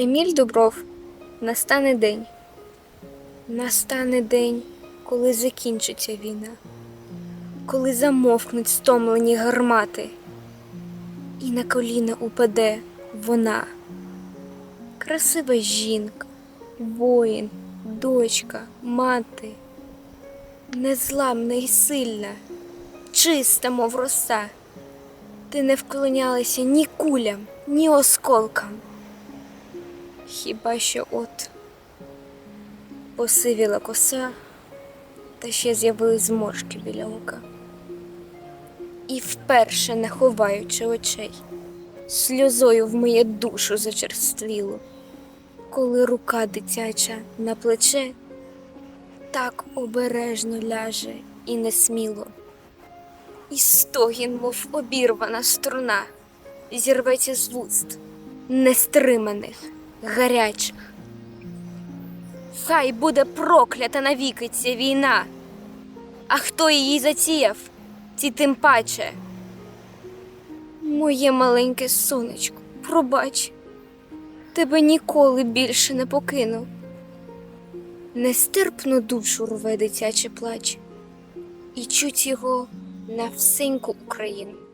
Еміль Дубров. Настане день. Настане день, коли закінчиться війна, коли замовкнуть стомлені гармати, і на коліна упаде вона. Красива жінка, воїн, дочка, мати, незламна і сильна, чиста, мов роса. Ти не вклонялася ні кулям, ні осколкам. Хіба що от посивіла коса, та ще з'явились зморшки біля ока. І вперше, не ховаючи очей, сльозою в моє душу зачерствіло, коли рука дитяча на плече так обережно ляже і несміло. І стогін, мов обірвана струна, зірветься з вуст, нестриманих, гарячих. Хай буде проклята навіки ця війна, а хто її затіяв, ті тим паче. Моє маленьке сонечко, пробач, тебе ніколи більше не покину. Нестерпну душу рве дитяче плач, і чуть його на всеньку Україну.